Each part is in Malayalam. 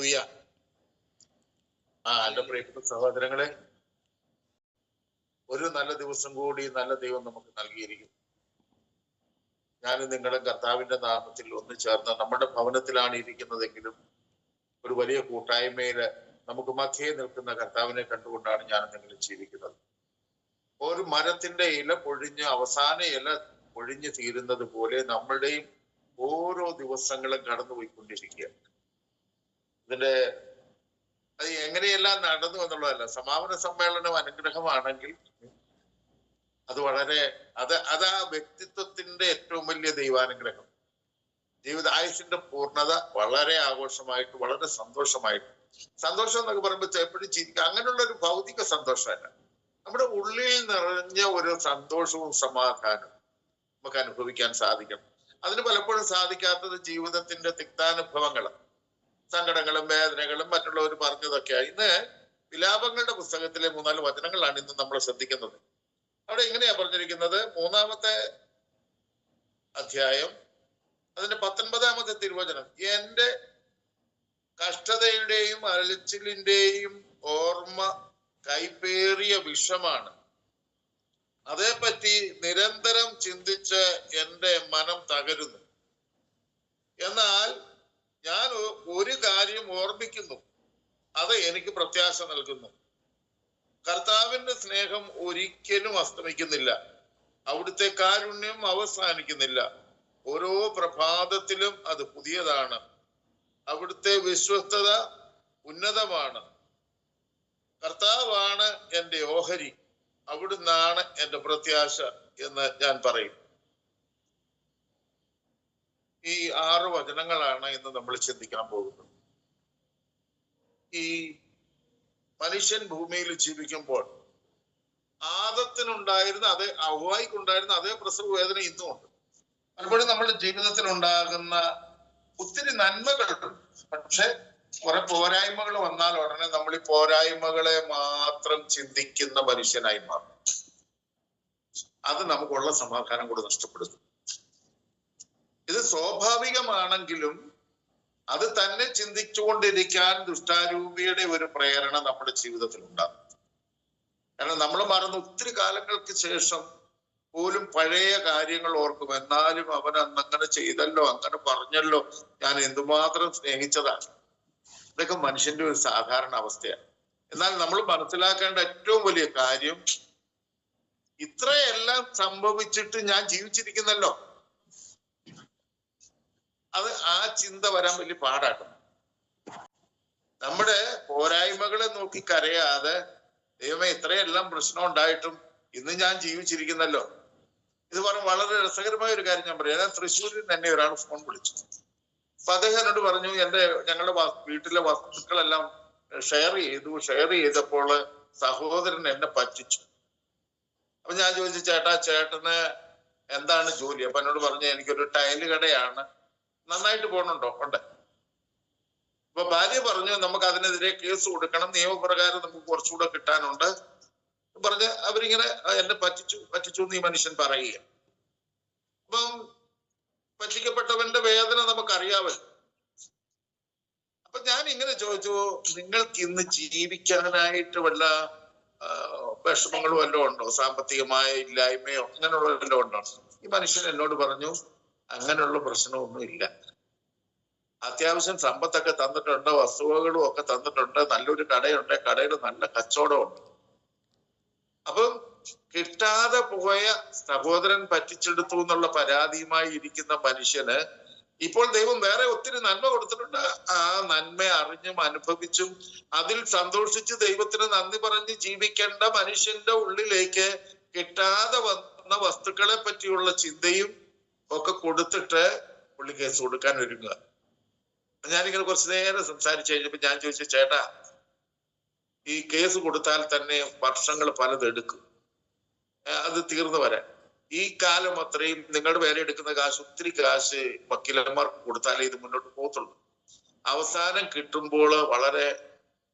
ഹാലലൂയ ആ എന്റെ പ്രിയപ്പെട്ട സഹോദരങ്ങളെ ഒരു നല്ല ദിവസം കൂടി നല്ല ദൈവം നമുക്ക് നൽകിയിരിക്കും ഞാൻ നിങ്ങളെ കർത്താവിന്റെ നാമത്തിൽ ഒന്ന് ചേർന്ന് നമ്മുടെ ഭവനത്തിലാണ് ഇരിക്കുന്നതെങ്കിലും ഒരു വലിയ കൂട്ടായ്മയിൽ നമുക്ക് മധ്യേ നിൽക്കുന്ന കർത്താവിനെ കണ്ടുകൊണ്ടാണ് ഞാൻ നിങ്ങൾ ജീവിക്കുന്നത്. ഒരു മരത്തിന്റെ ഇല പൊഴിഞ്ഞ് അവസാന ഇല പൊഴിഞ്ഞു തീരുന്നത് പോലെ നമ്മളുടെയും ഓരോ ദിവസങ്ങളും കടന്നുപോയിക്കൊണ്ടിരിക്കുക ഇതിന്റെ അത് എങ്ങനെയെല്ലാം നടന്നു എന്നുള്ളതല്ല. സമാപന സമ്മേളനം അനുഗ്രഹമാണെങ്കിൽ അത് വളരെ അത് അത് ആ വ്യക്തിത്വത്തിന്റെ ഏറ്റവും വലിയ ദൈവാനുഗ്രഹം. ജീവിതായുസിന്റെ പൂർണത വളരെ ആഘോഷമായിട്ട് വളരെ സന്തോഷമായിട്ട്. സന്തോഷം എന്നൊക്കെ പറയുമ്പോൾ എപ്പോഴും ചിരിക്കുക അങ്ങനെയുള്ള ഒരു ഭൗതിക സന്തോഷമല്ല. നമ്മുടെ ഉള്ളിൽ നിറഞ്ഞ ഒരു സന്തോഷവും സമാധാനവും നമുക്ക് അനുഭവിക്കാൻ സാധിക്കണം. അതിന് പലപ്പോഴും സാധിക്കാത്തത് ജീവിതത്തിന്റെ തിക്താനുഭവങ്ങൾ സങ്കടങ്ങളും വേദനകളും മറ്റുള്ളവർ പറഞ്ഞതൊക്കെയാണ് ഇന്ന് വിലാപങ്ങളുടെ പുസ്തകത്തിലെ മൂന്നാൽ വചനങ്ങളാണ് ഇന്ന് നമ്മൾ ശ്രദ്ധിക്കുന്നത്. അവിടെ എങ്ങനെയാ പറഞ്ഞിരിക്കുന്നത്? മൂന്നാമത്തെ അധ്യായം അതിന്റെ പത്തൊൻപതാമത്തെ തിരുവചനം. എന്റെ കഷ്ടതയുടെയും അലച്ചിലിന്റെയും ഓർമ്മ കൈപ്പേറിയ വിഷമാണ്. അതേപ്പറ്റി നിരന്തരം ചിന്തിച്ച് എന്റെ മനം തകരുന്നു. എന്നാൽ ഞാൻ ഒരു കാര്യം ഓർമ്മിക്കുന്നു. അത് എനിക്ക് പ്രത്യാശ നൽകുന്നു. കർത്താവിന്റെ സ്നേഹം ഒരിക്കലും അസ്തമിക്കുന്നില്ല. അവിടുത്തെ കാരുണ്യം അവസാനിക്കുന്നില്ല. ഓരോ പ്രഭാതത്തിലും അത് പുതിയതാണ്. അവിടുത്തെ വിശ്വസ്തത ഉന്നതമാണ്. കർത്താവാണ് എന്റെ ഓഹരി. അവിടുന്നാണ് എന്റെ പ്രത്യാശ എന്ന് ഞാൻ പറയും. ഈ ആറ് വചനങ്ങളാണ് ഇന്ന് നമ്മൾ ചിന്തിക്കാൻ പോകുന്നത്. ഈ മനുഷ്യൻ ഭൂമിയിൽ ജീവിക്കുമ്പോൾ ആദത്തിനുണ്ടായിരുന്ന അതേ അവ്വായിക്കുണ്ടായിരുന്ന അതേ പ്രസവ വേദന ഇന്നും ഉണ്ട്. പലപ്പോഴും നമ്മുടെ ജീവിതത്തിൽ ഉണ്ടാകുന്ന ഒത്തിരി നന്മകളുണ്ട്. പക്ഷെ കുറെ പോരായ്മകൾ വന്നാൽ ഉടനെ നമ്മൾ ഈ പോരായ്മകളെ മാത്രം ചിന്തിക്കുന്ന മനുഷ്യനായി മാറും. അത് നമുക്കുള്ള സമാധാനം കൂടെ നഷ്ടപ്പെടുന്നു ഇത് സ്വാഭാവികമാണെങ്കിലും അത് തന്നെ ചിന്തിച്ചുകൊണ്ടിരിക്കാൻ ദുഷ്ടാരൂപിയുടെ ഒരു പ്രേരണ നമ്മുടെ ജീവിതത്തിൽ ഉണ്ടാകും കാരണം നമ്മൾ മറന്ന് ഒത്തിരി കാലങ്ങൾക്ക് ശേഷം പോലും പഴയ കാര്യങ്ങൾ ഓർക്കും. എന്നാലും അവൻ അന്നങ്ങനെ ചെയ്തല്ലോ അങ്ങനെ പറഞ്ഞല്ലോ. ഞാൻ എന്തുമാത്രം സ്നേഹിച്ചതാണ്. ഇതൊക്കെ മനുഷ്യന്റെ ഒരു സാധാരണ അവസ്ഥയാണ്. എന്നാൽ നമ്മൾ മനസ്സിലാക്കേണ്ട ഏറ്റവും വലിയ കാര്യം ഇത്രയെല്ലാം സംഭവിച്ചിട്ട് ഞാൻ ജീവിച്ചിരിക്കുന്നല്ലോ. അത് ആ ചിന്ത വരാൻ വലിയ പാടാട്ടോ. നമ്മുടെ പോരായ്മകളെ നോക്കി കരയാതെ ദൈവമേ ഇത്രയെല്ലാം പ്രശ്നം ഉണ്ടായിട്ടും ഇന്ന് ഞാൻ ജീവിച്ചിരിക്കുന്നല്ലോ. ഇത് പറഞ്ഞ വളരെ രസകരമായ ഒരു കാര്യം ഞാൻ പറയാം. ഞാൻ തൃശ്ശൂരിൽ തന്നെ ഒരാൾ ഫോൺ വിളിച്ചു. അപ്പൊ അദ്ദേഹം എന്നോട് പറഞ്ഞു എന്റെ ഞങ്ങളുടെ വീട്ടിലെ വസ്തുക്കളെല്ലാം ഷെയർ ചെയ്തു. ഷെയർ ചെയ്തപ്പോൾ സഹോദരൻ എന്നെ പറ്റിച്ചു. അപ്പൊ ഞാൻ ചോദിച്ചു ചേട്ടാ ചേട്ടന് എന്താണ് ജോലി? അപ്പൊ എന്നോട് പറഞ്ഞു എനിക്കൊരു ടൈൽ കടയാണ്. നന്നായിട്ട് പോകണുണ്ടോ ഉണ്ട്. അപ്പൊ ഭാര്യ പറഞ്ഞു നമുക്ക് അതിനെതിരെ കേസ് കൊടുക്കണം. നിയമപ്രകാരം നമുക്ക് കുറച്ചുകൂടെ കിട്ടാനുണ്ട്. പറഞ്ഞ് അവരിങ്ങനെ എന്നെ പറ്റിച്ചു പറ്റിച്ചു എന്ന് ഈ മനുഷ്യൻ പറയുക. അപ്പം പറ്റിക്കപ്പെട്ടവന്റെ വേദന നമുക്കറിയാമല്ലോ അപ്പൊ ഞാൻ ഇങ്ങനെ ചോദിച്ചു നിങ്ങൾക്ക് ഇന്ന് ജീവിക്കാനായിട്ട് വല്ല വിഷമങ്ങളും വല്ലതും ഉണ്ടോ? സാമ്പത്തികമായ ഇല്ലായ്മയോ? അങ്ങനെയുള്ള വല്ലതും ഉണ്ടോ? ഈ മനുഷ്യൻ എന്നോട് പറഞ്ഞു അങ്ങനെയുള്ള പ്രശ്നമൊന്നും ഇല്ല അത്യാവശ്യം സമ്പത്തൊക്കെ തന്നിട്ടുണ്ട് വസ്തുവകളും ഒക്കെ തന്നിട്ടുണ്ട് നല്ലൊരു കടയുണ്ട് കടയിൽ നല്ല കച്ചവടമുണ്ട്. അപ്പം കിട്ടാതെ പോയ സഹോദരൻ പറ്റിച്ചെടുത്തു എന്നുള്ള പരാതിയുമായി ഇരിക്കുന്ന മനുഷ്യന് ഇപ്പോൾ ദൈവം വേറെ ഒത്തിരി നന്മ കൊടുത്തിട്ടുണ്ട്. ആ നന്മ അറിഞ്ഞും അനുഭവിച്ചും അതിൽ സന്തോഷിച്ച് ദൈവത്തിന് നന്ദി പറഞ്ഞ് ജീവിക്കേണ്ട മനുഷ്യന്റെ ഉള്ളിലേക്ക് കിട്ടാതെ വന്ന വസ്തുക്കളെ പറ്റിയുള്ള ചിന്തയും ഒക്കെ കൊടുത്തിട്ട് പുള്ളി കേസ് കൊടുക്കാൻ ഒരുങ്ങുക. ഞാനിങ്ങനെ കുറച്ചു നേരം സംസാരിച്ചു കഴിഞ്ഞപ്പോ ഞാൻ ചോദിച്ചു ചേട്ടാ ഈ കേസ് കൊടുത്താൽ തന്നെ വർഷങ്ങൾ പലതെടുക്കും അത് തീർന്നു വരാൻ. ഈ കാലം അത്രയും നിങ്ങളുടെ വില എടുക്കുന്ന കാശ് ഒത്തിരി കാശ് വക്കീലന്മാർക്ക് കൊടുത്താലേ ഇത് മുന്നോട്ട് പോകത്തുള്ളൂ. അവസാനം കിട്ടുമ്പോൾ വളരെ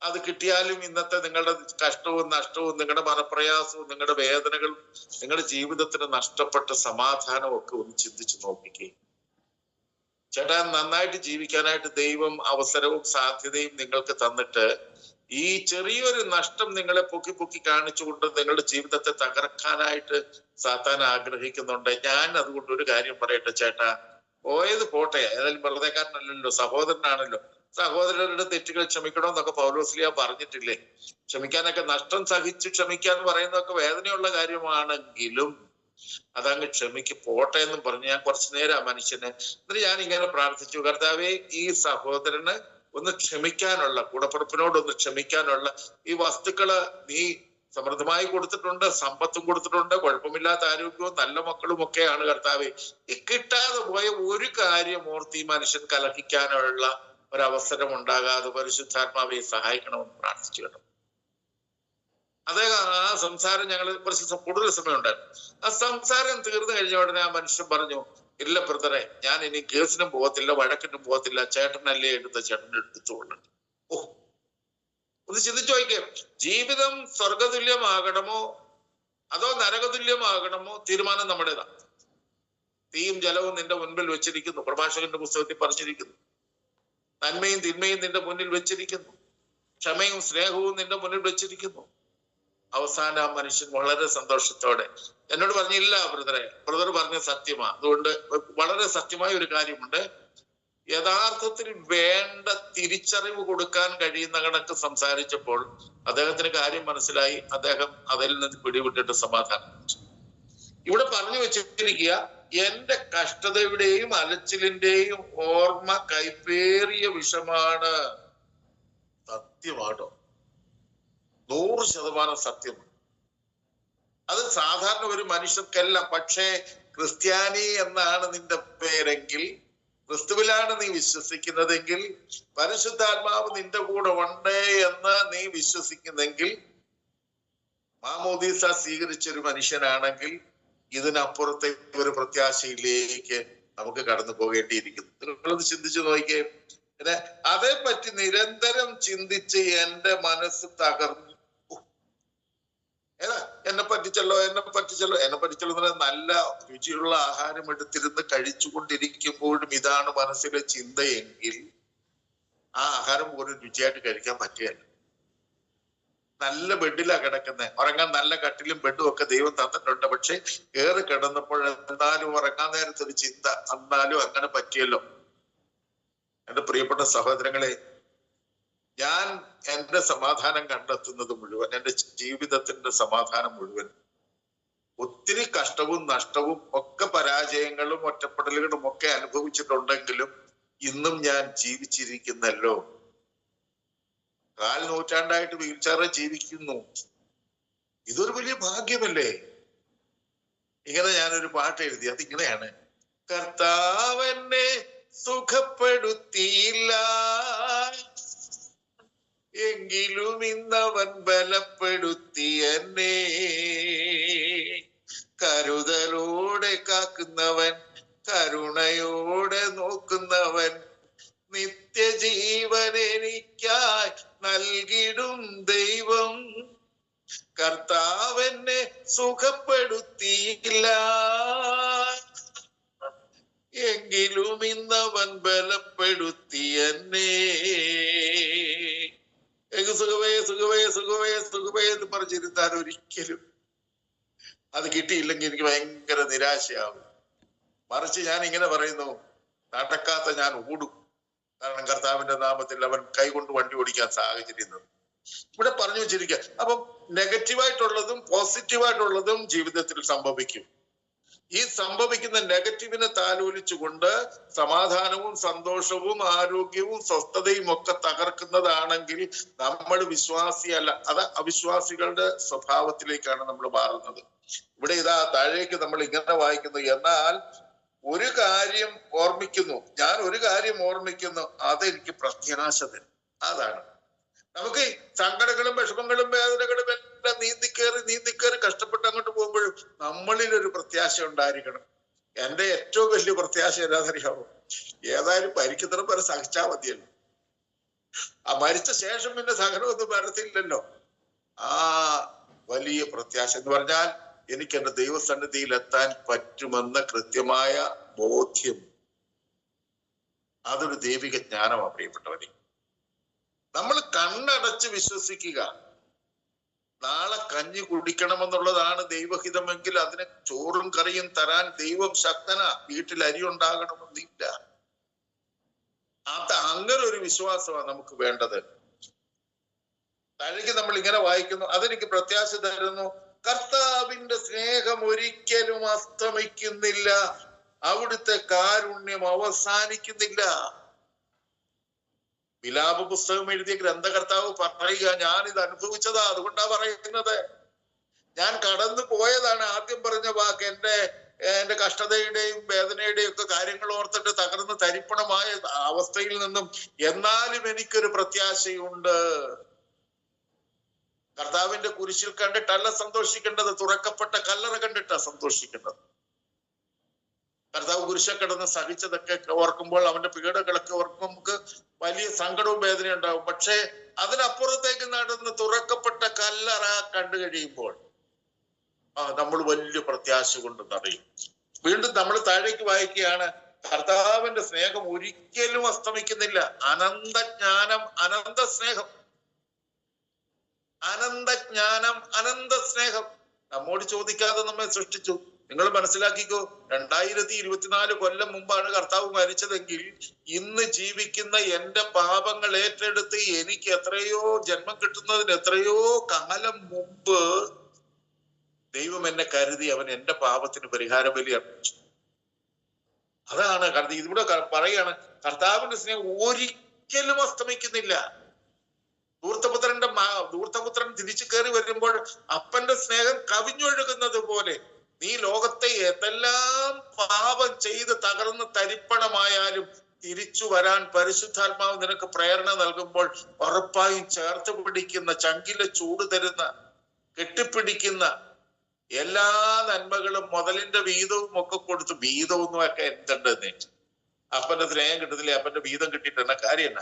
അത് കിട്ടിയാലും ഇന്നത്തെ നിങ്ങളുടെ കഷ്ടവും നഷ്ടവും നിങ്ങളുടെ മനപ്രയാസവും നിങ്ങളുടെ വേദനകളും നിങ്ങളുടെ ജീവിതത്തിന് നഷ്ടപ്പെട്ട സമാധാനവും ഒക്കെ ഒന്ന് ചിന്തിച്ചു നോക്കിക്കേ. ചേട്ടാ നന്നായിട്ട് ജീവിക്കാനായിട്ട് ദൈവം അവസരവും സാധ്യതയും നിങ്ങൾക്ക് തന്നിട്ട് ഈ ചെറിയൊരു നഷ്ടം നിങ്ങളെ പൊക്കി പൊക്കി കാണിച്ചുകൊണ്ട് നിങ്ങളുടെ ജീവിതത്തെ തകർക്കാനായിട്ട് സാത്താൻ ആഗ്രഹിക്കുന്നുണ്ട്. ഞാൻ അതുകൊണ്ട് ഒരു കാര്യം പറയട്ടെ ചേട്ടാ. പോയത് പോട്ടെ. ഏതായാലും വെറുതെക്കാരനല്ലല്ലോ സഹോദരനാണല്ലോ. സഹോദരരുടെ തെറ്റുകൾ ക്ഷമിക്കണം എന്നൊക്കെ പൗലോസ്ലിയ പറഞ്ഞിട്ടില്ലേ? ക്ഷമിക്കാനൊക്കെ നഷ്ടം സഹിച്ച് ക്ഷമിക്കാൻ പറയുന്നതൊക്കെ വേദനയുള്ള കാര്യമാണെങ്കിലും അതങ്ങ് ക്ഷമിക്ക് പോട്ടെ എന്നും പറഞ്ഞ് ഞാൻ കുറച്ചു നേരം ആ മനുഷ്യന് എന്നിട്ട് ഞാൻ ഇങ്ങനെ പ്രാർത്ഥിച്ചു. കർത്താവേ ഈ സഹോദരന് ഒന്ന് ക്ഷമിക്കാനുള്ള കൂടപ്പുറപ്പിനോട് ഒന്ന് ക്ഷമിക്കാനുള്ള ഈ വസ്തുക്കൾ നീ സമൃദ്ധമായി കൊടുത്തിട്ടുണ്ട് സമ്പത്തും കൊടുത്തിട്ടുണ്ട് കുഴപ്പമില്ലാത്ത ആരോഗ്യവും നല്ല മക്കളും ഒക്കെയാണ് കർത്താവ്. ഈ കിട്ടാതെ പോയ ഒരു കാര്യം ഓർത്ത് ഈ മനുഷ്യൻ കലഹിക്കാനുള്ള ഒരവസരം ഉണ്ടാകാതെ പരിശുദ്ധാത്മാവെ സഹായിക്കണമെന്ന് പ്രാർത്ഥിച്ചു കേട്ടോ. അദ്ദേഹം ആ സംസാരം ഞങ്ങൾ കുറച്ച് കൂടുതൽ സമയം ഉണ്ടായിരുന്നു. ആ സംസാരം തീർന്നു കഴിഞ്ഞ ഉടനെ ആ മനുഷ്യൻ പറഞ്ഞു ഇല്ല ബ്രദറെ ഞാൻ ഇനി കേസിനും പോകത്തില്ല വഴക്കിനും പോകത്തില്ല ചേട്ടനല്ലേ എടുത്ത ചേട്ടൻ എടുത്തുകൊള്ളു ഓ ഒന്ന് ചിന്തിച്ചു നോക്കിയേ ജീവിതം സ്വർഗതുല്യമാകണമോ അതോ നരകതുല്യമാകണമോ തീരുമാനം നമ്മുടേതാണ്. തീയും ജലവും നിന്റെ മുൻപിൽ വെച്ചിരിക്കുന്നു പ്രഭാഷകന്റെ പുസ്തകത്തിൽ പറഞ്ഞിരിക്കുന്നു നന്മയും തിന്മയും നിന്റെ മുന്നിൽ വെച്ചിരിക്കുന്നു. ക്ഷമയും സ്നേഹവും നിന്റെ മുന്നിൽ വെച്ചിരിക്കുന്നു. അവസാനം ആ മനുഷ്യൻ വളരെ സന്തോഷത്തോടെ എന്നോട് പറഞ്ഞില്ല ബ്രദറെ ബ്രദർ പറഞ്ഞ സത്യമാ. അതുകൊണ്ട് വളരെ സത്യമായ ഒരു കാര്യമുണ്ട്. യഥാർത്ഥത്തിൽ വേണ്ട തിരിച്ചറിവ് കൊടുക്കാൻ കഴിയുന്ന കണക്ക് സംസാരിച്ചപ്പോൾ അദ്ദേഹത്തിന് കാര്യം മനസ്സിലായി. അദ്ദേഹം അതിൽ നിന്ന് പിടിവിട്ടിട്ട് സമാധാനം. ഇവിടെ പറഞ്ഞു വെച്ചിരിക്കുക എന്റെ കഷ്ടതയുടെയും അലച്ചിലിന്റെയും ഓർമ്മ കൈപ്പേറിയ വിഷമാണ് സത്യമാട്ടോ നൂറ് ശതമാനം സത്യം. അത് സാധാരണ ഒരു മനുഷ്യർക്കല്ല പക്ഷേ ക്രിസ്ത്യാനി എന്നാണ് നിന്റെ പേരെങ്കിൽ ക്രിസ്തുവിലാണ് നീ വിശ്വസിക്കുന്നതെങ്കിൽ പരിശുദ്ധാത്മാവ് നിന്റെ കൂടെ ഉണ്ട് എന്ന് നീ വിശ്വസിക്കുന്നെങ്കിൽ മാമോദീസ സ്വീകരിച്ച ഒരു മനുഷ്യനാണെങ്കിൽ ഇതിനപ്പുറത്തെ ഒരു പ്രത്യാശയിലേക്ക് നമുക്ക് കടന്നു പോകേണ്ടിയിരിക്കുന്നു. നിങ്ങളത് ചിന്തിച്ചു നോക്കിയേ. പിന്നെ അതേപ്പറ്റി നിരന്തരം ചിന്തിച്ച് എന്റെ മനസ്സ് തകർന്നു. ഏതാ? എന്നെ പറ്റിച്ചല്ലോ എന്നെ പറ്റിച്ചല്ലോ. എന്നെ പറ്റിച്ചല്ലോ എന്ന് നല്ല രുചിയുള്ള ആഹാരം എടുത്തിരുന്ന് കഴിച്ചുകൊണ്ടിരിക്കുമ്പോഴും ഇതാണ് മനസ്സിലെ ചിന്തയെങ്കിൽ ആ ആഹാരം പോലും രുചിയായിട്ട് കഴിക്കാൻ പറ്റുകയല്ല. നല്ല ബെഡിലാണ് കിടക്കുന്നത് ഉറങ്ങാൻ നല്ല കട്ടിലും ബെഡും ഒക്കെ ദൈവം തന്നിട്ടുണ്ട്. പക്ഷെ കയറി കിടന്നപ്പോൾ എന്നാലും ഉറങ്ങാൻ നേരത്തെ ഒരു ചിന്ത. എന്നാലും അങ്ങനെ പറ്റിയല്ലോ. എന്റെ പ്രിയപ്പെട്ട സഹോദരങ്ങളെ ഞാൻ എന്റെ സമാധാനം കണ്ടെത്തുന്നത് മുഴുവൻ എന്റെ ജീവിതത്തിന്റെ സമാധാനം മുഴുവൻ ഒത്തിരി കഷ്ടവും നഷ്ടവും ഒക്കെ പരാജയങ്ങളും ഒറ്റപ്പെടലുകളും ഒക്കെ അനുഭവിച്ചിട്ടുണ്ടെങ്കിലും ഇന്നും ഞാൻ ജീവിച്ചിരിക്കുന്നല്ലോ. കാൽ നൂറ്റാണ്ടായിട്ട് വീൽ ചെയറിൽ ജീവിക്കുന്നു. ഇതൊരു വലിയ ഭാഗ്യമല്ലേ? ഇങ്ങനെ ഞാനൊരു പാട്ട് എഴുതി അതിങ്ങനെയാണ്. കർത്താവെന്നെ സുഖപ്പെടുത്തിയില്ല. എങ്കിലും ഇന്നവൻ ബലപ്പെടുത്തി എന്നെ. കരുതലോടെ കാക്കുന്നവൻ കരുണയോടെ നോക്കുന്നവൻ നിത്യജീവൻ എനിക്കായി നൽകിടും ദൈവം. കർത്താവെന്നെ സുഖപ്പെടുത്തിയില്ല. എങ്കിലും ഇന്നവൻ ബലപ്പെടുത്തി എന്നെ. സുഖവേ സുഖവേ സുഖവേ സുഖവേ എന്ന് പറഞ്ഞിരുന്നാൽ ഒരിക്കലും അത് കിട്ടിയില്ലെങ്കിൽ എനിക്ക് ഭയങ്കര നിരാശയാവും. മറിച്ച് ഞാൻ ഇങ്ങനെ പറയുന്നു നടക്കാത്ത ഞാൻ ഓടും. കാരണം കർത്താവിന്റെ നാമത്തിൽ അവൻ കൈകൊണ്ട് വണ്ടി ഓടിക്കാൻ സാഹചര്യം ഇവിടെ പറഞ്ഞു വെച്ചിരിക്കുക. അപ്പം നെഗറ്റീവായിട്ടുള്ളതും പോസിറ്റീവായിട്ടുള്ളതും ജീവിതത്തിൽ സംഭവിക്കും. ഈ സംഭവിക്കുന്ന നെഗറ്റീവിനെ താലോലിച്ചുകൊണ്ട് സമാധാനവും സന്തോഷവും ആരോഗ്യവും സ്വസ്ഥതയും ഒക്കെ തകർക്കുന്നതാണെങ്കിൽ നമ്മൾ വിശ്വാസിയല്ല. അത് അവിശ്വാസികളുടെ സ്വഭാവത്തിലേക്കാണ് നമ്മൾ മാറുന്നത്. ഇവിടെ ഇതാ താഴേക്ക് നമ്മൾ ഇങ്ങനെ വായിക്കുന്നത് എന്നാൽ ഒരു കാര്യം ഓർമ്മിക്കുന്നു. ഞാൻ ഒരു കാര്യം ഓർമ്മിക്കുന്നു. അതെനിക്ക് പ്രത്യാശ തരും അതാണ്. നമുക്ക് സങ്കടങ്ങളും വിഷമങ്ങളും വേദനകളും എല്ലാം നീന്തിക്കേറി നീന്തിക്കേറി കഷ്ടപ്പെട്ട് അങ്ങോട്ട് പോകുമ്പോഴും നമ്മളിൽ ഒരു പ്രത്യാശ ഉണ്ടായിരിക്കണം. എന്റെ ഏറ്റവും വലിയ പ്രത്യാശ ഏതാണെന്നറിയാമോ ഏതായാലും മരിക്കുന്നതും വരെ സഹിച്ചാൽ മതിയല്ലോ. ആ മരിച്ച ശേഷം പിന്നെ സഹനമൊന്നും വരത്തില്ലല്ലോ. ആ വലിയ പ്രത്യാശ എന്ന് പറഞ്ഞാൽ എനിക്ക് എന്റെ ദൈവസന്നിധിയിൽ എത്താൻ പറ്റുമെന്ന കൃത്യമായ ബോധ്യം. അതൊരു ദൈവിക ജ്ഞാനമാണ് പ്രിയപ്പെട്ടവരെ നമ്മൾ കണ്ണടച്ച് വിശ്വസിക്കുക. നാളെ കഞ്ഞി കുടിക്കണമെന്നുള്ളതാണ് ദൈവഹിതമെങ്കിൽ അതിന് ചോറും കറിയും തരാൻ ദൈവം ശക്തന. വീട്ടിൽ അരി ഉണ്ടാകണമെന്നില്ല. അത് അങ്ങനെ ഒരു വിശ്വാസമാണ് നമുക്ക് വേണ്ടത്. താഴേക്ക് നമ്മൾ ഇങ്ങനെ വായിക്കുന്നു. അതെനിക്ക് പ്രത്യാശ തരുന്നു. കർത്താവിന്റെ സ്നേഹം ഒരിക്കലും അസ്തമിക്കുന്നില്ല. അവിടുത്തെ കാരുണ്യം അവസാനിക്കുന്നില്ല. വിലാപ പുസ്തകം എഴുതിയ ഗ്രന്ഥകർത്താവ് പറയുക ഞാൻ ഇത് അനുഭവിച്ചതാ അതുകൊണ്ടാ പറയുന്നത്. ഞാൻ കടന്നു പോയതാണ് ആദ്യം പറഞ്ഞ വാക്ക്. എന്റെ എന്റെ കഷ്ടതയുടെയും വേദനയുടെയും ഒക്കെ കാര്യങ്ങൾ ഓർത്തിട്ട് തകർന്ന് തരിപ്പണമായ അവസ്ഥയിൽ നിന്നും എന്നാലും എനിക്കൊരു പ്രത്യാശയുണ്ട്. കർത്താവിന്റെ കുരിശിൽ കണ്ടിട്ടല്ല സന്തോഷിക്കേണ്ടത്. തുറക്കപ്പെട്ട കല്ലറ കണ്ടിട്ടാ സന്തോഷിക്കേണ്ടത്. കർത്താവ് കുരിശ കിടന്ന് സഹിച്ചതൊക്കെ ഓർക്കുമ്പോൾ അവന്റെ പീഡകളൊക്കെ ഓർക്കുമ്പോൾ നമുക്ക് വലിയ സങ്കടവും വേദനയും ഉണ്ടാവും. പക്ഷേ അതിനപ്പുറത്തേക്ക് നടന്ന് തുറക്കപ്പെട്ട കല്ലറ കണ്ടു കഴിയുമ്പോൾ ആ നമ്മൾ വലിയ പ്രത്യാശ കൊണ്ട് നിറയും. വീണ്ടും നമ്മൾ താഴേക്ക് വായിക്കുകയാണ് കർത്താവിന്റെ സ്നേഹം ഒരിക്കലും അസ്തമിക്കുന്നില്ല. അനന്തജ്ഞാനം അനന്ത സ്നേഹം. അനന്തജ്ഞാനം അനന്ത സ്നേഹം നമ്മോട് ചോദിക്കാതെ നമ്മെ സൃഷ്ടിച്ചു. നിങ്ങൾ മനസ്സിലാക്കിക്കോ രണ്ടായിരത്തി ഇരുപത്തിനാല് കൊല്ലം മുമ്പാണ് കർത്താവ് മരിച്ചതെങ്കിൽ ഇന്ന് ജീവിക്കുന്ന എന്റെ പാപങ്ങൾ ഏറ്റെടുത്ത് എനിക്ക് എത്രയോ ജന്മം കിട്ടുന്നതിന് എത്രയോ കാലം മുമ്പ് ദൈവം എന്നെ കരുതി അവൻ എന്റെ പാപത്തിന് പരിഹാര ബലി അർപ്പിച്ചു. അതാണ് ക- പറയാണ് കർത്താവിന്റെ സ്നേഹം ഒരിക്കലും അസ്തമിക്കുന്നില്ല. ധൂർത്തപുത്രന്റെ ദൂർത്തപുത്രൻ തിരിച്ചു കയറി വരുമ്പോൾ അപ്പന്റെ സ്നേഹം കവിഞ്ഞൊഴുകുന്നത് പോലെ നീ ലോകത്തെ ഏതെല്ലാം പാപം ചെയ്ത് തകർന്ന് തരിപ്പണമായാലും തിരിച്ചു വരാൻ പരിശുദ്ധാത്മാവ് നിനക്ക് പ്രേരണ നൽകുമ്പോൾ ഉറപ്പായും ചേർത്ത് പിടിക്കുന്ന ചങ്കിലെ ചൂട് തരുന്ന കെട്ടിപ്പിടിക്കുന്ന എല്ലാ നന്മകളും മുതലിന്റെ വീതവും ഒക്കെ കൊടുത്ത് വീതമൊന്നും ഒക്കെ എന്തുണ്ട് അപ്പന്റെ സ്നേഹം കിട്ടത്തില്ലേ? അപ്പന്റെ വീതം കിട്ടിയിട്ടുണ്ട് കാര്യം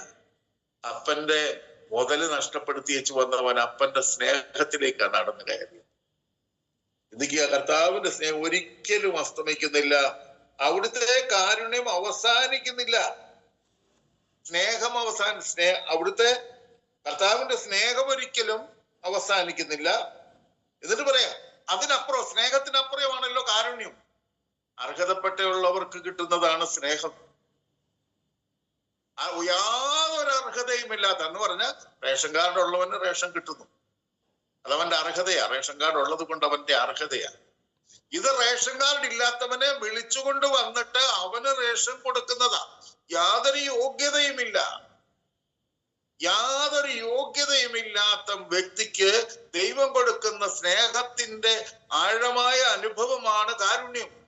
അപ്പന്റെ മുതൽ നഷ്ടപ്പെടുത്തി വെച്ച് വന്നവൻ അപ്പന്റെ സ്നേഹത്തിലേക്കാണ് നടന്നു കയറിയത്. എനിക്ക് കർത്താവിന്റെ സ്നേഹം ഒരിക്കലും അസ്തമിക്കുന്നില്ല. അവിടുത്തെ കാരുണ്യം അവസാനിക്കുന്നില്ല. സ്നേഹം അവസാന സ്നേഹ അവിടുത്തെ കർത്താവിന്റെ സ്നേഹം ഒരിക്കലും അവസാനിക്കുന്നില്ല. എന്നിട്ട് പറയാം അതിനപ്പുറം സ്നേഹത്തിനപ്പുറമാണല്ലോ കാരുണ്യം. അർഹതപ്പെട്ടുള്ളവർക്ക് കിട്ടുന്നതാണ് സ്നേഹം. യാതൊരു അർഹതയും ഇല്ലാത്ത എന്ന് പറഞ്ഞാൽ റേഷൻ കാർഡ് ഉള്ളവന് റേഷൻ കിട്ടുന്നു. അതവന്റെ അർഹതയാ. റേഷൻ കാർഡ് ഉള്ളത് കൊണ്ട് അവന്റെ അർഹതയാ. ഇത് റേഷൻ കാർഡ് ഇല്ലാത്തവനെ വിളിച്ചുകൊണ്ട് വന്നിട്ട് അവന് റേഷൻ കൊടുക്കുന്നതാ. യാതൊരു യോഗ്യതയുമില്ല. യാതൊരു യോഗ്യതയുമില്ലാത്ത വ്യക്തിക്ക് ദൈവം കൊടുക്കുന്ന സ്നേഹത്തിന്റെ ആഴമായ അനുഭവമാണ് കാരുണ്യം.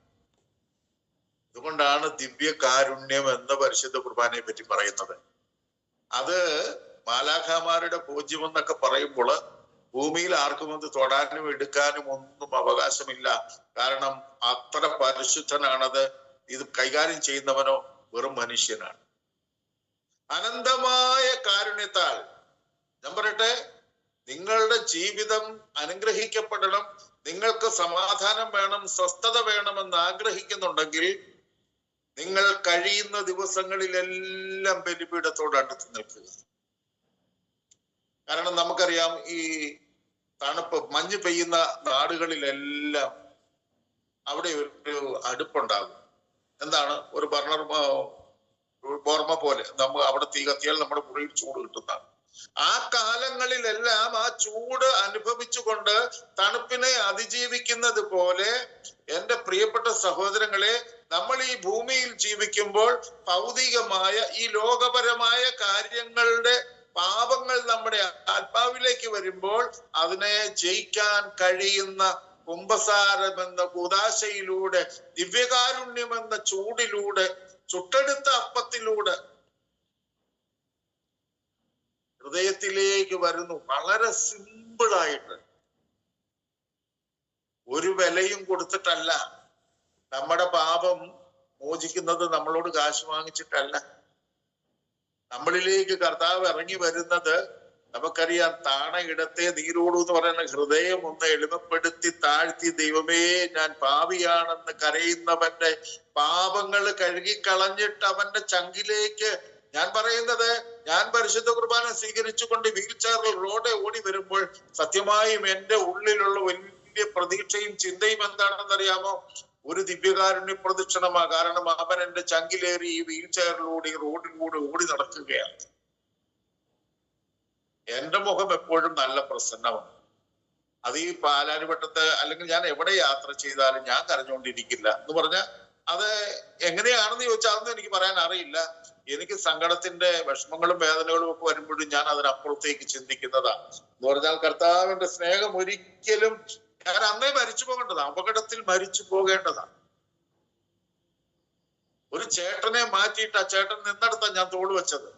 അതുകൊണ്ടാണ് ദിവ്യ കാരുണ്യം എന്ന പരിശുദ്ധ കുർബാനയെ പറ്റി പറയുന്നത്. അത് മാലാഖാമാരുടെ പൂജ്യം എന്നൊക്കെ പറയുമ്പോൾ ഭൂമിയിൽ ആർക്കും അത് തൊടാനും എടുക്കാനും ഒന്നും അവകാശമില്ല. കാരണം അത്ര പരിശുദ്ധനാണത്. ഇത് കൈകാര്യം ചെയ്യുന്നവനോ വെറും മനുഷ്യനാണ്. അനന്തമായ കാരുണ്യത്താൽ ഞാൻ പറയട്ടെ നിങ്ങളുടെ ജീവിതം അനുഗ്രഹിക്കപ്പെടണം. നിങ്ങൾക്ക് സമാധാനം വേണം സ്വസ്ഥത വേണമെന്ന് ആഗ്രഹിക്കുന്നുണ്ടെങ്കിൽ നിങ്ങൾ കഴിയുന്ന ദിവസങ്ങളിലെല്ലാം ബലിപീഠത്തോട് അടുത്ത് നിൽക്കുക. കാരണം നമുക്കറിയാം ഈ തണുപ്പ് മഞ്ഞ് പെയ്യുന്ന നാടുകളിലെല്ലാം അവിടെ ഒരു അടുപ്പുണ്ടാകും. എന്താണ്? ഒരു ബർണർ ഓർമ്മ പോലെ. നമ്മൾ അവിടെ തീ കത്തിയാൽ നമ്മുടെ മുറിയിൽ ചൂട് കിട്ടുന്നതാണ്. ആ കാലങ്ങളിലെല്ലാം ആ ചൂട് അനുഭവിച്ചുകൊണ്ട് തണുപ്പിനെ അതിജീവിക്കുന്നത് പോലെ എന്റെ പ്രിയപ്പെട്ട സഹോദരങ്ങളെ നമ്മൾ ഈ ഭൂമിയിൽ ജീവിക്കുമ്പോൾ ഭൗതികമായ ഈ ലോകപരമായ കാര്യങ്ങളുടെ പാപങ്ങൾ നമ്മുടെ ആത്മാവിലേക്ക് വരുമ്പോൾ അതിനെ ജയിക്കാൻ കഴിയുന്ന കുംഭസാരമെന്ന കുതാശയിലൂടെ ദിവ്യകാരുണ്യമെന്ന ചൂടിലൂടെ ചുട്ടെടുത്ത അപ്പത്തിലൂടെ ഹൃദയത്തിലേക്ക് വരുന്നു. വളരെ സിമ്പിളായിട്ട് ഒരു വിലയും കൊടുത്തിട്ടല്ല. നമ്മുടെ പാപം മോചിക്കുന്നത് നമ്മളോട് കാശ് വാങ്ങിച്ചിട്ടല്ല. നമ്മളിലേക്ക് കർത്താവ് ഇറങ്ങി വരുന്നത് നമുക്കറിയാം താണ താണയിടത്തെ നീരോടു എന്ന് പറയുന്ന ഹൃദയം ഒന്ന് എളിമപ്പെടുത്തി താഴ്ത്തി ദൈവമേ ഞാൻ പാവിയാണെന്ന് കരയുന്നവന്റെ പാപങ്ങൾ കഴുകിക്കളഞ്ഞിട്ട് അവന്റെ ചങ്കിലേക്ക് ഞാൻ പറയുന്നത് ഞാൻ പരിശുദ്ധ കുർബാന സ്വീകരിച്ചുകൊണ്ട് വീൽ ചെയറിൽ റോഡ് ഓടി വരുമ്പോൾ സത്യമായും എന്റെ ഉള്ളിലുള്ള വലിയ പ്രതീക്ഷയും ചിന്തയും എന്താണെന്നറിയാമോ? ഒരു ദിവ്യകാരുണ്യ പ്രദക്ഷിണമാ. കാരണം അവൻ എന്റെ ചങ്കിലേറി ഈ വീൽ ചെയറിലൂടെ ഈ റോഡിലൂടെ ഓടി നടക്കുകയാണ്. എന്റെ മുഖം എപ്പോഴും നല്ല പ്രസന്നമാണ്. അത് ഈ പാലാരിവട്ടത്തെ അല്ലെങ്കിൽ ഞാൻ എവിടെ യാത്ര ചെയ്താലും ഞാൻ കരഞ്ഞുകൊണ്ടിരിക്കില്ല എന്ന് പറഞ്ഞാൽ അത് എങ്ങനെയാണെന്ന് ചോദിച്ചാൽ അതൊന്നും എനിക്ക് പറയാൻ അറിയില്ല. എനിക്ക് സങ്കടത്തിന്റെ വിഷമങ്ങളും വേദനകളും ഒക്കെ വരുമ്പോഴും ഞാൻ അതിനപ്പുറത്തേക്ക് ചിന്തിക്കുന്നതാ എന്ന് പറഞ്ഞാൽ കർത്താവിന്റെ സ്നേഹം ഒരിക്കലും ഞാൻ അന്നേ മരിച്ചു പോകേണ്ടതാ അപകടത്തിൽ മരിച്ചു പോകേണ്ടതാണ്. ഒരു ചേട്ടനെ മാറ്റിയിട്ട് ആ ചേട്ടൻ നിന്നെടുത്താ ഞാൻ തോൾ വെച്ചത്.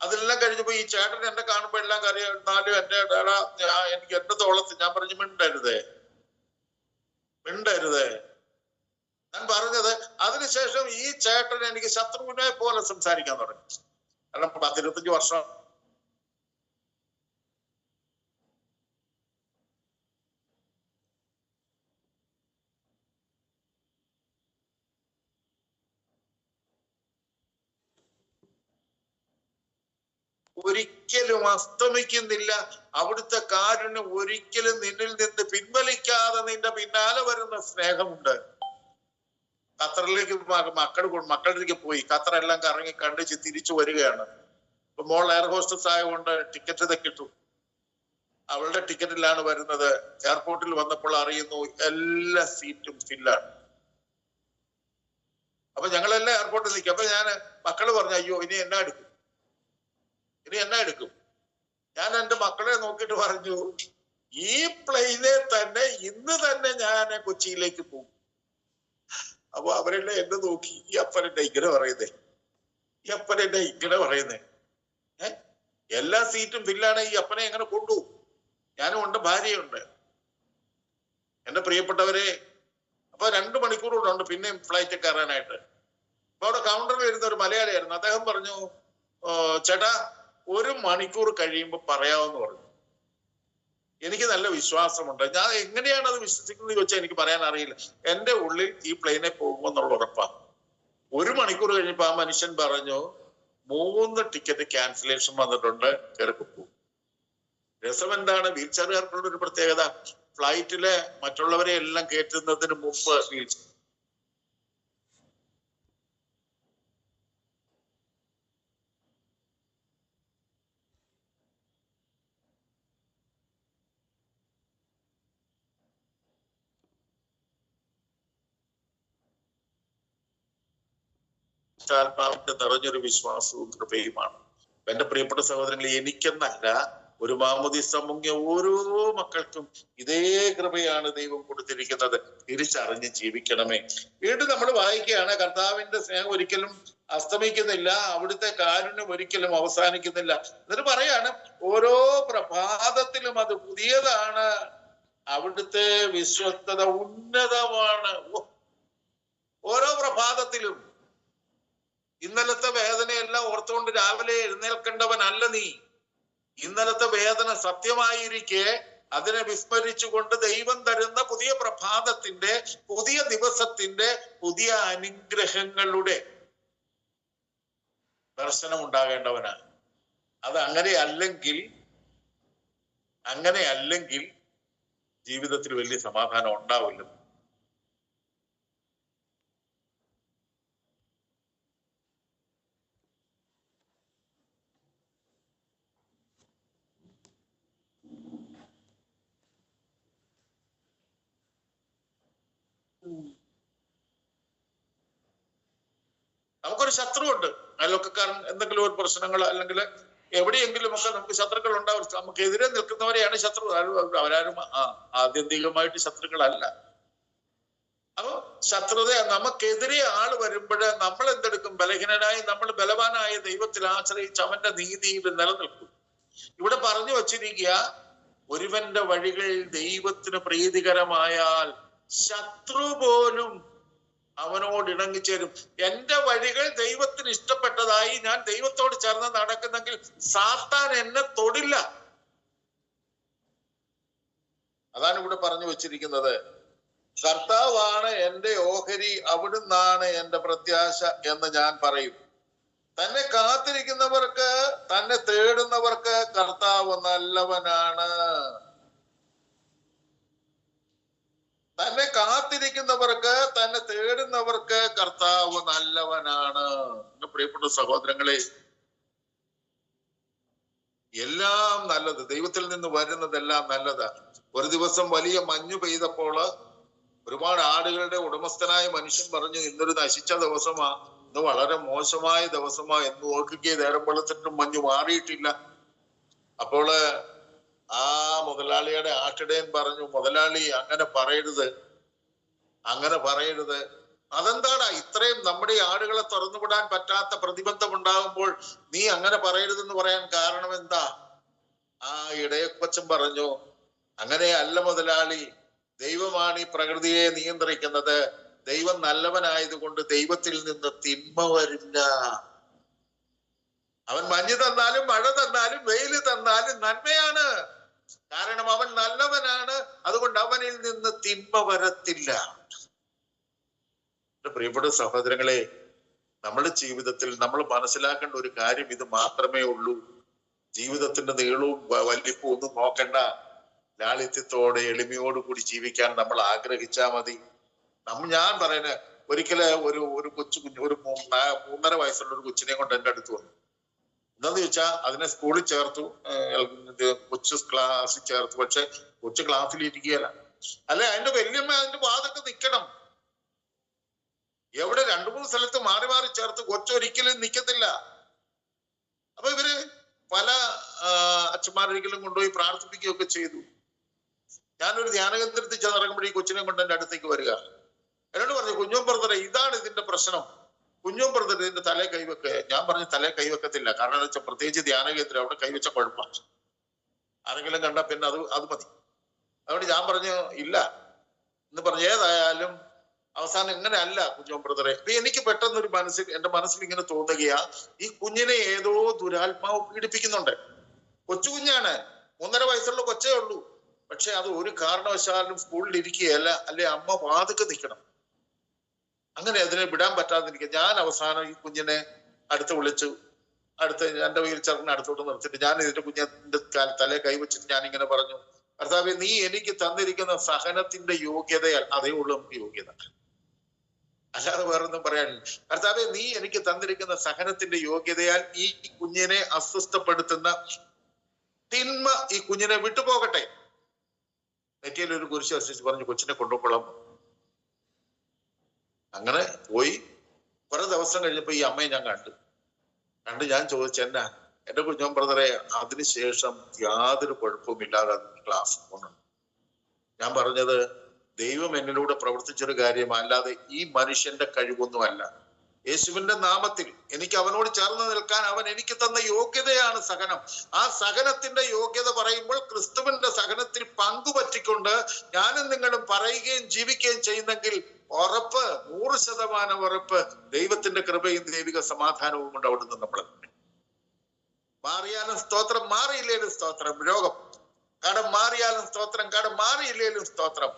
അതെല്ലാം കഴിഞ്ഞപ്പോ ഈ ചേട്ടൻ എന്നെ കാണുമ്പോ എല്ലാം കറിയാലും എന്റെ എടാ ഞാൻ- എനിക്ക് എന്റെ തോളത്ത് ഞാൻ പറഞ്ഞു മിണ്ടരുതേ. മിണ്ടരുതേ. ഞാൻ പറഞ്ഞത് അതിനുശേഷം ഈ ചേട്ടൻ എനിക്ക് ശത്രുവിനെ പോലെ സംസാരിക്കാൻ തുടങ്ങി. കാരണം പത്തിരുപത്തഞ്ച് വർഷം ഒരിക്കലും അസ്തമിക്കുന്നില്ല. അവിടുത്തെ കാരുണ്യം ഒരിക്കലും നിന്നിൽ നിന്ന് പിൻവലിക്കാതെ നിന്റെ പിന്നാലെ വരുന്ന സ്നേഹമുണ്ട്. ഖത്തറിലേക്ക് മക്കൾ മക്കളുടെ പോയി. ഖത്തറെല്ലാം കറങ്ങി കണ്ടിച്ച് തിരിച്ചു വരികയാണ്. ഇപ്പൊ മോൾ എയർ ഹോസ്റ്റസ് ആയതുകൊണ്ട് ടിക്കറ്റ് ഇതൊക്കെ കിട്ടും അവളുടെ ടിക്കറ്റിലാണ് വരുന്നത്. എയർപോർട്ടിൽ വന്നപ്പോൾ അറിയുന്നു എല്ലാ സീറ്റും ഫില്ലാണ്. അപ്പൊ ഞങ്ങളെല്ലാം എയർപോർട്ടിൽ നിൽക്കും. അപ്പൊ ഞാൻ മക്കൾ പറഞ്ഞു അയ്യോ ഇനി എന്നാ എടുക്കും? ഇനി എന്നാ എടുക്കും? ഞാൻ എന്റെ മക്കളെ നോക്കിയിട്ട് പറഞ്ഞു ഈ പ്ലെയിനെ തന്നെ ഇന്ന് തന്നെ ഞാൻ കൊച്ചിയിലേക്ക് പോകും. അപ്പൊ അവരെല്ലാം എന്നെ നോക്കി. ഈ അപ്പനെന്നെ ഇങ്ങനെ പറയുന്നേ. ഈ അപ്പനെന്നെ ഇങ്ങനെ പറയുന്നേ. ഏ? എല്ലാ സീറ്റും ഫില്ലാണ് ഈ അപ്പനെ എങ്ങനെ കൊണ്ടു? ഞാനും ഉണ്ട് ഭാര്യയുണ്ട്. എന്റെ പ്രിയപ്പെട്ടവരെ അപ്പൊ രണ്ട് മണിക്കൂർ കൂടെ ഉണ്ട് പിന്നെയും ഫ്ലൈറ്റ് കയറാനായിട്ട്. അപ്പൊ അവിടെ കൗണ്ടറിൽ ഇരുന്ന ഒരു മലയാളിയായിരുന്നു. അദ്ദേഹം പറഞ്ഞു ചേട്ടാ ഒരു മണിക്കൂർ കഴിയുമ്പോൾ പറയാമെന്ന് പറഞ്ഞു. എനിക്ക് നല്ല വിശ്വാസമുണ്ട്. ഞാൻ എങ്ങനെയാണ് അത് വിശ്വസിക്കുന്നത് ചോദിച്ചാൽ എനിക്ക് പറയാൻ അറിയില്ല. എന്റെ ഉള്ളിൽ ഈ പ്ലെയിനെ പോകുമെന്നുള്ള ഉറപ്പാണ് ഒരു മണിക്കൂർ കഴിഞ്ഞപ്പോ ആ മനുഷ്യൻ പറഞ്ഞു മൂന്ന് ടിക്കറ്റ് ക്യാൻസലേഷൻ വന്നിട്ടുണ്ട്. കയറിപ്പോ രസം എന്താണ്? വീൽ ചെയറുകാർക്കുള്ള ഒരു പ്രത്യേകത ഫ്ലൈറ്റിലെ മറ്റുള്ളവരെ എല്ലാം കയറ്റുന്നതിന് മുമ്പ് വീൽ ആത്മാവിന്റെ നിറഞ്ഞൊരു വിശ്വാസവും കൃപയുമാണ്. എന്റെ പ്രിയപ്പെട്ട സഹോദരങ്ങളെ എനിക്കെന്നല്ല ഒരു മാമുദിസ മുങ്ങിയ ഓരോ മക്കൾക്കും ഇതേ കൃപയാണ് ദൈവം കൊടുത്തിരിക്കുന്നത്. തിരിച്ചറിഞ്ഞ് ജീവിക്കണമേ. വീണ്ടും നമ്മൾ വായിക്കുകയാണ് കർത്താവിന്റെ സ്നേഹം ഒരിക്കലും അസ്തമിക്കുന്നില്ല അവിടുത്തെ കാരുണ്യം ഒരിക്കലും അവസാനിക്കുന്നില്ല. എന്നിട്ട് പറയാണ് ഓരോ പ്രഭാതത്തിലും അത് പുതിയതാണ്. അവിടുത്തെ വിശ്വസ്തത ഉന്നതമാണ്. ഓരോ പ്രഭാതത്തിലും ഇന്നലത്തെ വേദനയെല്ലാം ഓർത്തുകൊണ്ട് രാവിലെ എഴുന്നേൽക്കേണ്ടവനല്ല നീ. ഇന്നലത്തെ വേദന സത്യമായിരിക്കെ അതിനെ വിസ്മരിച്ചുകൊണ്ട് ദൈവം തരുന്ന പുതിയ പ്രഭാതത്തിന്റെ പുതിയ ദിവസത്തിന്റെ പുതിയ അനുഗ്രഹങ്ങളുടെ ദർശനം ഉണ്ടാകേണ്ടവനാണ് അത് അങ്ങനെ അല്ലെങ്കിൽ അങ്ങനെ അല്ലെങ്കിൽ ജീവിതത്തിൽ വലിയ സമാധാനം ഉണ്ടാവില്ല. നമുക്കൊരു ശത്രുവുണ്ട്. അയൽവക്കാരൻ എന്തെങ്കിലും ഒരു പ്രശ്നങ്ങൾ അല്ലെങ്കിൽ എവിടെയെങ്കിലും ഒക്കെ നമുക്ക് ശത്രുക്കൾ ഉണ്ടാവും. നമുക്കെതിരെ നിൽക്കുന്നവരെയാണ് ശത്രു. അവരാരും ആത്യന്തികമായിട്ട് ശത്രുക്കളല്ല. അപ്പൊ ശത്രുത നമുക്കെതിരെ ആൾ വരുമ്പോൾ നമ്മൾ എന്തെടുക്കും ബലഹീനനായി നമ്മൾ ബലവാനായ ദൈവത്തിൽ ആശ്രയിച്ച് അവന്റെ നീതിയിൽ നിലനിൽക്കും. ഇവിടെ പറഞ്ഞു വച്ചിരിക്കുക ഒരുവന്റെ വഴികൾ ദൈവത്തിന് പ്രീതികരമായാൽ ശത്രു പോലും അവനോട് ഇണങ്ങിച്ചേരും. എന്റെ വഴികൾ ദൈവത്തിന് ഇഷ്ടപ്പെട്ടതായി ഞാൻ ദൈവത്തോട് ചേർന്ന് നടക്കുന്നെങ്കിൽ സാത്താൻ എന്നെ തൊടില്ല. അതാണ് ഇവിടെ പറഞ്ഞു വെച്ചിരിക്കുന്നത്. കർത്താവാണ് എന്റെ ഓഹരി അവിടുന്നാണ് എന്റെ പ്രത്യാശ എന്ന് ഞാൻ പറയും. തന്നെ കാത്തിരിക്കുന്നവർക്ക് തന്നെ തേടുന്നവർക്ക് കർത്താവ് നല്ലവനാണ്. തന്നെ കാത്തിരിക്കുന്നവർക്ക് തന്നെ തേടുന്നവർക്ക് കർത്താവ് നല്ലവനാണ്. പ്രിയപ്പെട്ട സഹോദരങ്ങളെ എല്ലാം നല്ലത്. ദൈവത്തിൽ നിന്ന് വരുന്നതെല്ലാം നല്ലതാണ് ഒരു ദിവസം വലിയ മഞ്ഞു പെയ്തപ്പോൾ ഒരുപാട് ആടുകളുടെ ഉടമസ്ഥനായ മനുഷ്യൻ പറഞ്ഞു ഇന്നൊരു നശിച്ച ദിവസമാ. ഇന്ന് വളരെ മോശമായ ദിവസമാ. എന്ന് ഓർക്കുകയും നേരം വെളുത്തിട്ടും മഞ്ഞ് മാറിയിട്ടില്ല. അപ്പോൾ ആ മുതലാളിയുടെ ആട്ടിടയൻ പറഞ്ഞു മുതലാളി അങ്ങനെ പറയരുത്. അങ്ങനെ പറയരുത്. അതെന്താടാ? ഇത്രയും നമ്മുടെ ആടുകളെ തുറന്നുവിടാൻ പറ്റാത്ത പ്രതിബന്ധം ഉണ്ടാകുമ്പോൾ നീ അങ്ങനെ പറയരുതെന്ന് പറയാൻ കാരണം എന്താ? ആ ഇടയക്കൊച്ചൻ പറഞ്ഞു അങ്ങനെ അല്ല മുതലാളി. ദൈവമാണ് ഈ പ്രകൃതിയെ നിയന്ത്രിക്കുന്നത്. ദൈവം നല്ലവനായതുകൊണ്ട് ദൈവത്തിൽ നിന്ന് തിന്മ വരില്ല അവൻ മഞ്ഞ് തന്നാലും മഴ തന്നാലും വെയിൽ തന്നാലും നന്മയാണ്. കാരണം അവൻ നല്ലവനാണ്. അതുകൊണ്ട് അവനിൽ നിന്ന് തിന്മ വരത്തില്ല. പ്രിയപ്പെട്ട സഹോദരങ്ങളെ നമ്മുടെ ജീവിതത്തിൽ നമ്മൾ മനസ്സിലാക്കേണ്ട ഒരു കാര്യം ഇത് മാത്രമേ ഉള്ളൂ. ജീവിതത്തിന്റെ നീളവും വലിപ്പവും ഒന്നും നോക്കണ്ട. ലാളിത്യത്തോടെ എളിമയോടുകൂടി ജീവിക്കാൻ നമ്മൾ ആഗ്രഹിച്ചാ മതി. നമ്മ ഞാൻ പറയുന്നത് ഒരിക്കലെ ഒരു ഒരു കൊച്ചു കുഞ്ഞ് ഒരു മൂന്നര വയസ്സുള്ള ഒരു കൊച്ചിനെ കൊണ്ട് എന്റെ അടുത്ത് വന്നു. എന്താന്ന് ചോദിച്ചാൽ അതിനെ സ്കൂളിൽ ചേർത്തു. കൊച്ചു ക്ലാസ്സിൽ ചേർത്തു. പക്ഷെ കൊച്ചു ക്ലാസ്സിൽ ഇരിക്കുകയല്ല. അല്ലെ? അതിന്റെ വല്യമ്മ അതിന്റെ വാതൊക്കെ നിക്കണം. എവിടെ രണ്ടു മൂന്ന് സ്ഥലത്ത് മാറി മാറി ചേർത്ത് കൊച്ചൊരിക്കലും നിക്കത്തില്ല. അപ്പൊ ഇവർ പല അച്ഛന്മാരൊരിക്കലും കൊണ്ടുപോയി പ്രാർത്ഥിപ്പിക്കുകയൊക്കെ ചെയ്തു. ഞാനൊരു ധ്യാനകേന്ദ്രത്തിൽ ചെന്നിറങ്ങുമ്പോഴേ കൊച്ചിനെ കൊണ്ട് എന്റെ അടുത്തേക്ക് വരിക. എന്നോട് പറഞ്ഞു കുഞ്ഞും പറഞ്ഞ ഇതാണ് ഇതിന്റെ പ്രശ്നം. കുഞ്ഞോൻ ബ്രദറിന്റെ തലേ കൈവെക്ക് ഞാൻ പറഞ്ഞ തലേ കൈവെക്കത്തില്ല കാരണം വെച്ചാൽ പ്രത്യേകിച്ച് ധ്യാന കേന്ദ്രം അവിടെ കൈവച്ച കുഴപ്പമാണ് ആരെങ്കിലും കണ്ട പിന്നെ അത് അത് മതി. അതുകൊണ്ട് ഞാൻ പറഞ്ഞു ഇല്ല. എന്ന് പറഞ്ഞു ഏതായാലും അവസാനം ഇങ്ങനെ അല്ല കുഞ്ഞോം ബ്രദറെ. അപ്പൊ എനിക്ക് പെട്ടെന്ന് ഒരു മനസ്സിൽ എന്റെ മനസ്സിൽ ഇങ്ങനെ തോന്നുകയാ. ഈ കുഞ്ഞിനെ ഏതോ ദുരാത്മാവ് പീഡിപ്പിക്കുന്നുണ്ട്. കൊച്ചു കുഞ്ഞാണ്. ഒന്നര വയസ്സുള്ള കൊച്ചേ ഉള്ളൂ. പക്ഷെ അത് ഒരു കാരണവശാലും സ്കൂളിൽ ഇരിക്കുകയല്ല അല്ലെ അമ്മ വാതുക്കെ നിൽക്കണം. അങ്ങനെ അതിനെ വിടാൻ പറ്റാതിരിക്കുക ഞാൻ അവസാനം ഈ കുഞ്ഞിനെ അടുത്ത് വിളിച്ചു. അടുത്ത് എന്റെ വീൽ ചെറുക്കിനെ അടുത്തോട്ട് നിർത്തിയിട്ട് ഞാൻ ഇതിന്റെ കുഞ്ഞിന്റെ തലേ കൈവച്ചിട്ട് ഞാൻ ഇങ്ങനെ പറഞ്ഞു കർത്താവെ നീ എനിക്ക് തന്നിരിക്കുന്ന സഹനത്തിന്റെ യോഗ്യതയാൽ അതേ ഉള്ളൂ നമുക്ക് യോഗ്യത. അല്ലാതെ വേറൊന്നും പറയാനില്ല. കർത്താവെ നീ എനിക്ക് തന്നിരിക്കുന്ന സഹനത്തിന്റെ യോഗ്യതയാൽ ഈ കുഞ്ഞിനെ അസ്വസ്ഥപ്പെടുത്തുന്ന തിന്മ ഈ കുഞ്ഞിനെ വിട്ടുപോകട്ടെ. നെറ്റിയിൽ ഒരു കുരിശ് വസിച്ച് പറഞ്ഞു കൊച്ചിനെ കൊണ്ടുപോകണം അങ്ങനെ പോയി. കുറെ ദിവസം കഴിഞ്ഞപ്പോ ഈ അമ്മയെ ഞാൻ കണ്ടു. കണ്ട് ഞാൻ ചോദിച്ചു എന്നാ? എന്റെ കുഞ്ഞോൻ ബ്രദറെ അതിനുശേഷം യാതൊരു കുഴപ്പവുമില്ലാതെ ക്ലാസ് പോകുന്നുണ്ട്. ഞാൻ പറഞ്ഞത് ദൈവം എന്നിലൂടെ പ്രവർത്തിച്ചൊരു കാര്യം അല്ലാതെ ഈ മനുഷ്യന്റെ കഴിവൊന്നുമല്ല. യേശുവിന്റെ നാമത്തിൽ എനിക്ക് അവനോട് ചേർന്ന് നിൽക്കാൻ അവൻ എനിക്ക് തന്ന യോഗ്യതയാണ് സഹനം. ആ സഹനത്തിന്റെ യോഗ്യത പറയുമ്പോൾ ക്രിസ്തുവിന്റെ സഹനത്തിൽ പങ്കുപറ്റിക്കൊണ്ട് ഞാനും നിങ്ങളും പറയുകയും ജീവിക്കുകയും ചെയ്യുന്നെങ്കിൽ ഉറപ്പ് നൂറ് ശതമാനം ഉറപ്പ് ദൈവത്തിന്റെ കൃപയും ദൈവിക സമാധാനവും കൊണ്ട് അവിടുന്ന് നമ്മൾ മാറിയാലും സ്തോത്രം മാറിയില്ലേലും സ്തോത്രം. രോഗം. കടം മാറിയാലും സ്തോത്രം കടം മാറിയില്ലേലും സ്തോത്രം.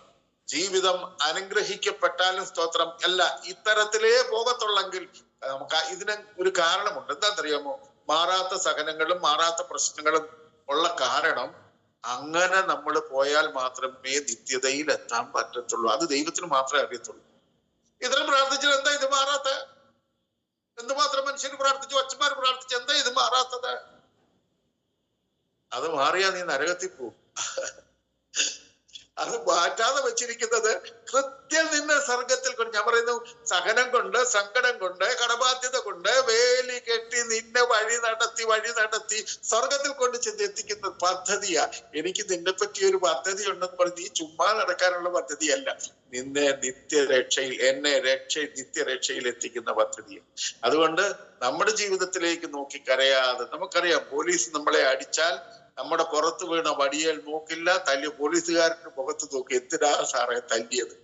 ജീവിതം അനുഗ്രഹിക്കപ്പെട്ടാലും സ്തോത്രം. അല്ല ഇത്തരത്തിലേ പോകത്തുള്ളെങ്കിൽ നമുക്ക് ഇതിന് ഒരു കാരണമുണ്ട്. എന്താണെന്നറിയാമോ? മാറാത്ത സഹനങ്ങളും മാറാത്ത പ്രശ്നങ്ങളും ഉള്ള കാരണം അങ്ങനെ നമ്മൾ പോയാൽ മാത്രമേ നിത്യതയിൽ എത്താൻ പറ്റത്തുള്ളൂ. അത് ദൈവത്തിന് മാത്രമേ അറിയത്തുള്ളൂ. ഇതിന് പ്രാർത്ഥിച്ചത് എന്താ ഇത് മാറാത്ത? എന്തുമാത്രം മനുഷ്യർ പ്രാർത്ഥിച്ചു അച്ഛന്മാർ പ്രാർത്ഥിച്ചു എന്താ ഇത് മാറാത്തത്? അത് മാറിയാ നീ നരകത്തിൽ പോവും. അത് മാറ്റാതെ വെച്ചിരിക്കുന്നത് കൃത്യം നിന്നെ സ്വർഗത്തിൽ കൊണ്ട്. ഞാൻ പറയുന്നു സഹനം കൊണ്ട് സങ്കടം കൊണ്ട് കടബാധ്യത കൊണ്ട് വേലി കെട്ടി നിന്നെ വഴി നടത്തി വഴി നടത്തി സ്വർഗത്തിൽ കൊണ്ട് ചെന്നെത്തിക്കുന്ന പദ്ധതിയാ. എനിക്ക് നിന്നെ പറ്റി ഒരു പദ്ധതി ഉണ്ടെന്ന് പറഞ്ഞ് നീ ചുമ്മാ നടക്കാനുള്ള പദ്ധതിയല്ല. നിന്നെ നിത്യരക്ഷയിൽ എന്നെ രക്ഷ നിത്യരക്ഷയിൽ എത്തിക്കുന്ന പദ്ധതി അതുകൊണ്ട് നമ്മുടെ ജീവിതത്തിലേക്ക് നോക്കി കരയാതെ നമുക്കറിയാം പോലീസ് നമ്മളെ അടിച്ചാൽ നമ്മുടെ പുറത്ത് വീണ വടിയേൽ മൂക്കില്ല തല്ലിയ പോലീസുകാരന്റെ മുഖത്ത് നോക്കി എന്തിനാ സാറേ തല്ലിയത്?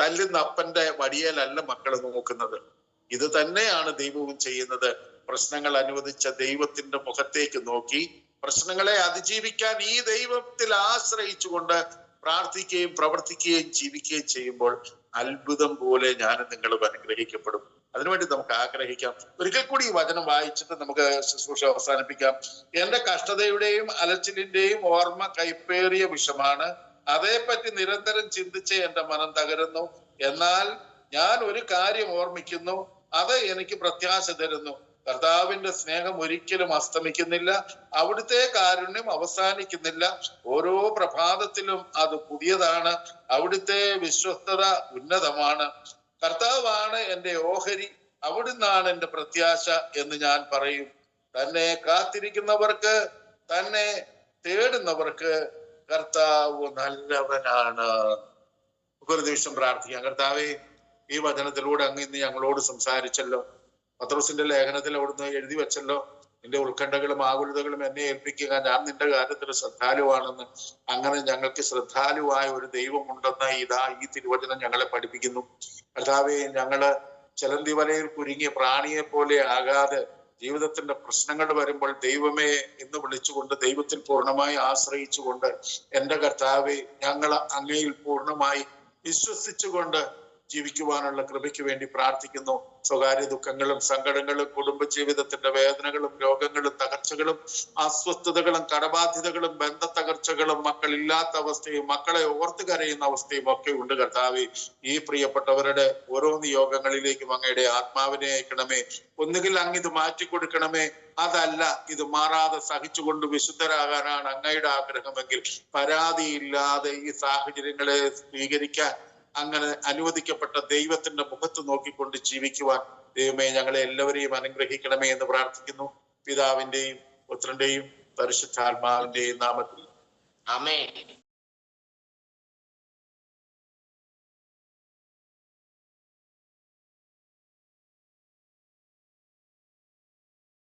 തല്ലുന്ന അപ്പന്റെ വടിയേലല്ല മക്കൾ നോക്കുന്നത്. ഇത് തന്നെയാണ് ദൈവവും ചെയ്യുന്നത്. പ്രശ്നങ്ങൾ അനുവദിച്ച ദൈവത്തിന്റെ മുഖത്തേക്ക് നോക്കി പ്രശ്നങ്ങളെ അതിജീവിക്കാൻ ഈ ദൈവത്തിൽ ആശ്രയിച്ചുകൊണ്ട് പ്രാർത്ഥിക്കുകയും പ്രവർത്തിക്കുകയും ജീവിക്കുകയും ചെയ്യുമ്പോൾ അത്ഭുതം പോലെ ഞാനും നിങ്ങളും അനുഗ്രഹിക്കപ്പെടും. അതിനുവേണ്ടി നമുക്ക് ആഗ്രഹിക്കാം. ഒരിക്കൽ കൂടി ഈ വചനം വായിച്ചിട്ട് നമുക്ക് ശുശ്രൂഷ അവസാനിപ്പിക്കാം. എന്റെ കഷ്ടതയുടെയും അലച്ചിലിന്റെയും ഓർമ്മ കൈപ്പേറിയ വിഷമാണ്. അതേപ്പറ്റി നിരന്തരം ചിന്തിച്ച് എന്റെ മനം തകരുന്നു. എന്നാൽ ഞാൻ ഒരു കാര്യം ഓർമ്മിക്കുന്നു. അത് എനിക്ക് പ്രത്യാശ തരുന്നു. കർത്താവിന്റെ സ്നേഹം ഒരിക്കലും അസ്തമിക്കുന്നില്ല. അവിടുത്തെ കാരുണ്യം അവസാനിക്കുന്നില്ല. ഓരോ പ്രഭാതത്തിലും അത് പുതിയതാണ്. അവിടുത്തെ വിശ്വസ്തത ഉന്നതമാണ്. കർത്താവാണ് എന്റെ ഓഹരി അവിടുന്നാണ് എന്റെ പ്രത്യാശ എന്ന് ഞാൻ പറയും. തന്നെ കാത്തിരിക്കുന്നവർക്ക് തന്നെ തേടുന്നവർക്ക് കർത്താവ് നല്ലവനാണ്. ഒരു നിമിഷം പ്രാർത്ഥിക്കാം. കർത്താവെ ഈ വചനത്തിലൂടെ അങ്ങ് ഇന്ന് ഞങ്ങളോട് സംസാരിച്ചല്ലോ. പത്രോസിന്റെ ലേഖനത്തിൽ അവിടുന്ന് എഴുതി വെച്ചല്ലോ. നിന്റെ ഉത്കണ്ഠകളും ആകുലതകളും എന്നെ ഏൽപ്പിക്കുക. ഞാൻ നിന്റെ കാര്യത്തിൽ ശ്രദ്ധാലുവാണെന്ന്. അങ്ങനെ ഞങ്ങൾക്ക് ശ്രദ്ധാലുവായ ഒരു ദൈവമുണ്ടെന്ന് ഇതാ ഈ തിരുവചനം ഞങ്ങളെ പഠിപ്പിക്കുന്നു. കർത്താവെ ഞങ്ങൾ ചിലന്തി വലയിൽ കുരുങ്ങിയ പ്രാണിയെ പോലെ ആകാതെ ജീവിതത്തിന്റെ പ്രശ്നങ്ങൾ വരുമ്പോൾ ദൈവമേ എന്ന് വിളിച്ചുകൊണ്ട് ദൈവത്തിൽ പൂർണമായി ആശ്രയിച്ചുകൊണ്ട് എന്റെ കർത്താവെ ഞങ്ങൾ അങ്ങയിൽ പൂർണമായി വിശ്വസിച്ചുകൊണ്ട് ജീവിക്കുവാനുള്ള കൃപയ്ക്ക് വേണ്ടി പ്രാർത്ഥിക്കുന്നു. സ്വകാര്യ ദുഃഖങ്ങളും സങ്കടങ്ങളും കുടുംബജീവിതത്തിന്റെ വേദനകളും രോഗങ്ങളും തകർച്ചകളും അസ്വസ്ഥതകളും കടബാധ്യതകളും ബന്ധ തകർച്ചകളും മക്കളില്ലാത്ത അവസ്ഥയും മക്കളെ ഓർത്ത് കരയുന്ന അവസ്ഥയും ഒക്കെ ഉണ്ട് കർത്താവെ. ഈ പ്രിയപ്പെട്ടവരുടെ ഓരോ നിയോഗങ്ങളിലേക്കും അങ്ങയുടെ ആത്മാവിനെ അയക്കണമേ. ഒന്നുകിൽ അങ്ങ് ഇത് മാറ്റിക്കൊടുക്കണമേ. അതല്ല ഇത് മാറാതെ സഹിച്ചുകൊണ്ട് വിശുദ്ധരാകാനാണ് അങ്ങയുടെ ആഗ്രഹമെങ്കിൽ പരാതിയില്ലാതെ ഈ സാഹചര്യങ്ങളെ സ്വീകരിക്കാൻ അങ്ങനെ അനുവദിക്കപ്പെട്ട ദൈവത്തിന്റെ മുഖത്ത് നോക്കിക്കൊണ്ട് ജീവിക്കുവാൻ ദൈവമേ ഞങ്ങളെ എല്ലാവരെയും അനുഗ്രഹിക്കണമേ എന്ന് പ്രാർത്ഥിക്കുന്നു. പിതാവിന്റെയും പുത്രന്റെയും പരിശുദ്ധാത്മാവിന്റെയും നാമത്തിൽ. ആമേൻ.